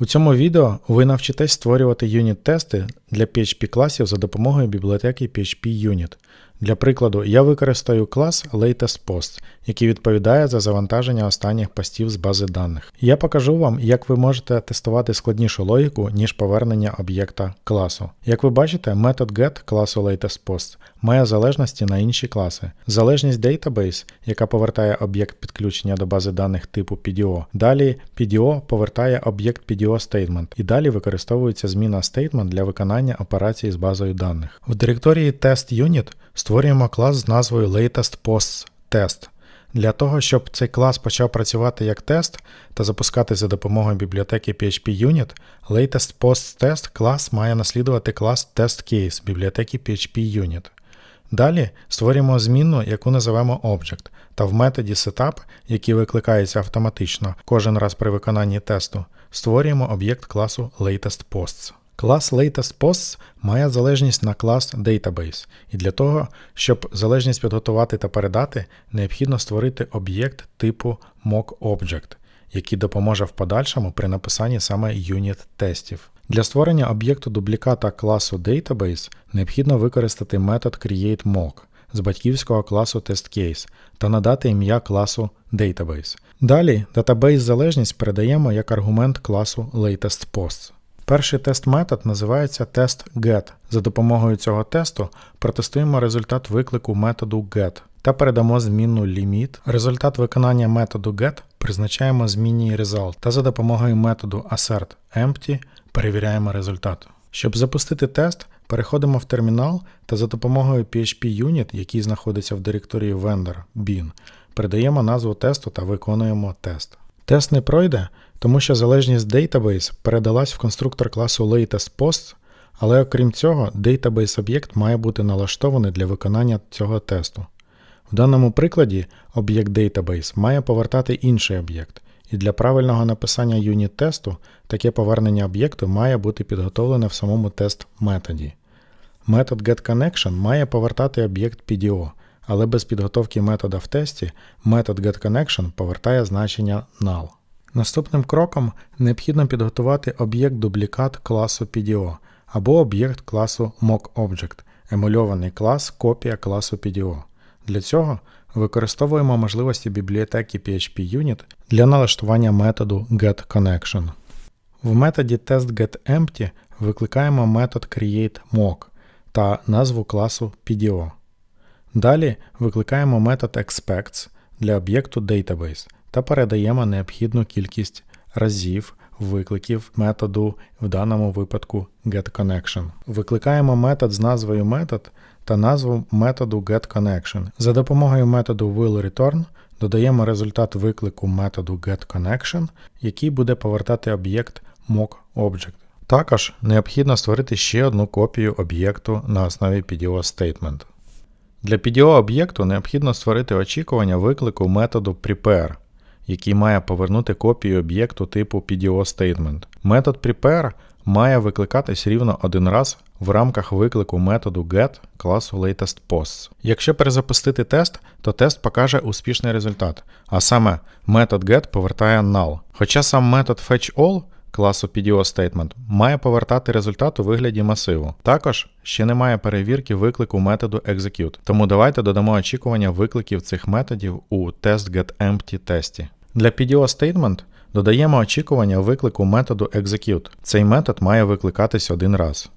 У цьому відео ви навчитесь створювати юніт-тести для PHP класів за допомогою бібліотеки PHP Unit. Для прикладу, я використаю клас LatestPost, який відповідає за завантаження останніх постів з бази даних. Я покажу вам, як ви можете тестувати складнішу логіку, ніж повернення об'єкта класу. Як ви бачите, метод get класу LatestPost має залежності на інші класи. Залежність Database, яка повертає об'єкт підключення до бази даних типу PDO. Далі PDO повертає об'єкт PDO statement і далі використовується зміна statement для виконання операцій з базою даних. В директорії TestUnit створюємо клас з назвою LatestPostTest. Для того, щоб цей клас почав працювати як тест та запускати за допомогою бібліотеки PHP Unit, LatestPostTest клас має наслідувати клас TestCase бібліотеки PHP Unit. Далі створюємо змінну, яку називаємо Object, та в методі setup, який викликається автоматично кожен раз при виконанні тесту, створюємо об'єкт класу LatestPosts. Клас LatestPosts має залежність на клас Database, і для того, щоб залежність підготувати та передати, необхідно створити об'єкт типу mockObject, який допоможе в подальшому при написанні саме юніт-тестів. Для створення об'єкту дубліката класу Database необхідно використати метод createMock з батьківського класу TestCase та надати ім'я класу Database. Далі датабейс залежність передаємо як аргумент класу LatestPosts. Перший тест-метод називається test_get. За допомогою цього тесту протестуємо результат виклику методу get та передамо змінну limit. Результат виконання методу get призначаємо змінній result та за допомогою методу assert_empty перевіряємо результат. Щоб запустити тест, переходимо в термінал та за допомогою PHP Unit, який знаходиться в директорії vendor bin, передаємо назву тесту та виконуємо тест. Тест не пройде, тому що залежність Database передалась в конструктор класу LatestPost, але окрім цього, Database об'єкт має бути налаштований для виконання цього тесту. В даному прикладі об'єкт Database має повертати інший об'єкт, і для правильного написання юніт-тесту таке повернення об'єкту має бути підготовлене в самому тест-методі. Метод getConnection має повертати об'єкт PDO, але без підготовки метода в тесті метод getConnection повертає значення null. Наступним кроком необхідно підготувати об'єкт дублікат класу PDO або об'єкт класу mockObject, емульований клас копія класу PDO. Для цього використовуємо можливості бібліотеки PHP Unit для налаштування методу getConnection. В методі testGetEmpty викликаємо метод createMock та назву класу PDO. Далі викликаємо метод expects для об'єкту Database та передаємо необхідну кількість разів викликів методу, в даному випадку getConnection. Викликаємо метод з назвою метод та назву методу getConnection. За допомогою методу willReturn додаємо результат виклику методу getConnection, який буде повертати об'єкт mockObject. Також необхідно створити ще одну копію об'єкту на основі PDO Statement. Для PDO об'єкту необхідно створити очікування виклику методу prepare, який має повернути копію об'єкту типу PDO Statement. Метод prepare має викликатись рівно один раз в рамках виклику методу get класу LatestPosts. Якщо перезапустити тест, то тест покаже успішний результат, а саме метод get повертає null. Хоча сам метод fetchAll класу PDO Statement має повертати результат у вигляді масиву. Також ще немає перевірки виклику методу execute, тому давайте додамо очікування викликів цих методів у testGetEmpty тесті. Для PDO Statement додаємо очікування виклику методу execute. Цей метод має викликатись один раз.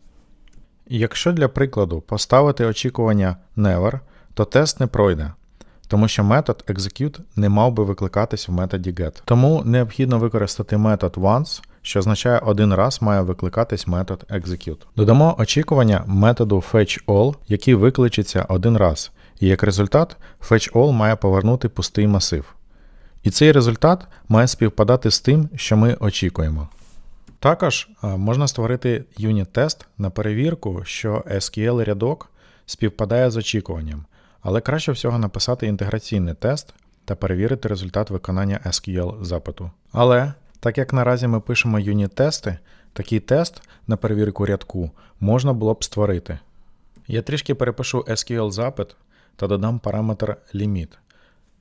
Якщо для прикладу поставити очікування never, то тест не пройде, тому що метод execute не мав би викликатись в методі get. Тому необхідно використати метод once, що означає один раз має викликатись метод execute. Додамо очікування методу fetchAll, який викличеться один раз, і як результат fetchAll має повернути пустий масив. І цей результат має співпадати з тим, що ми очікуємо. Також можна створити юніт-тест на перевірку, що SQL-рядок співпадає з очікуванням, але краще всього написати інтеграційний тест та перевірити результат виконання SQL запиту. Але так як наразі ми пишемо юніт-тести, такий тест на перевірку рядку можна було б створити. Я трішки перепишу SQL запит та додам параметр limit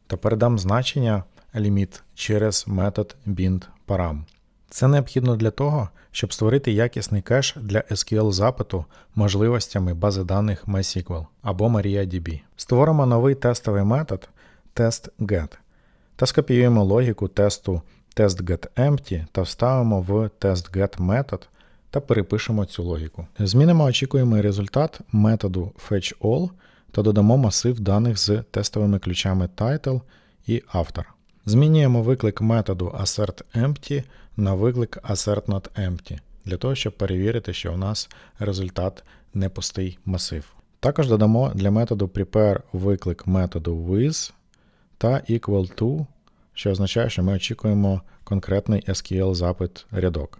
та передам значення limit через метод bind param. Це необхідно для того, щоб створити якісний кеш для SQL запиту можливостями бази даних MySQL або MariaDB. Створимо новий тестовий метод testGet та скопіюємо логіку тесту testGetEmpty та вставимо в testGet метод та перепишемо цю логіку. Змінимо очікуємий результат методу fetchAll та додамо масив даних з тестовими ключами title і автор. Змінюємо виклик методу assertEmpty на виклик assertNotEmpty для того, щоб перевірити, що у нас результат не пустий масив. Також додамо для методу prepare виклик методу with та equal to, що означає, що ми очікуємо конкретний SQL запит рядок.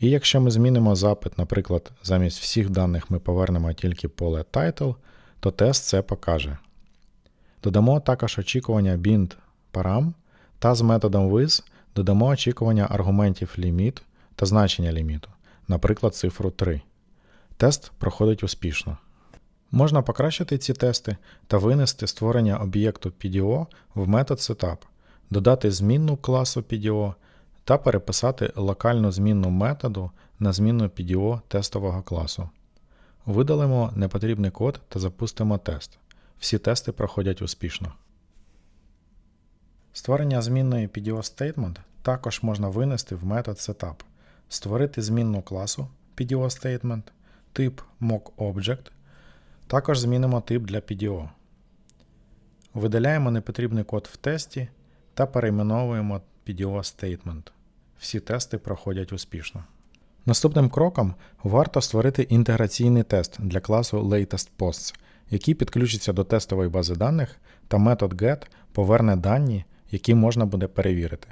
І якщо ми змінимо запит, наприклад, замість всіх даних ми повернемо тільки поле title, то тест це покаже. Додамо також очікування bind param та з методом with додамо очікування аргументів limit та значення ліміту, наприклад, цифру 3. Тест проходить успішно. Можна покращити ці тести та винести створення об'єкту PDO в метод setup, додати змінну класу PDO та переписати локальну змінну методу на змінну PDO тестового класу. Видалимо непотрібний код та запустимо тест. Всі тести проходять успішно. Створення змінної PDO statement також можна винести в метод setup, створити змінну класу PDO statement, тип mockObject, також змінимо тип для PDO. Видаляємо непотрібний код в тесті та перейменовуємо PDO statement. Всі тести проходять успішно. Наступним кроком варто створити інтеграційний тест для класу LatestPosts, який підключиться до тестової бази даних, та метод get поверне дані, які можна буде перевірити.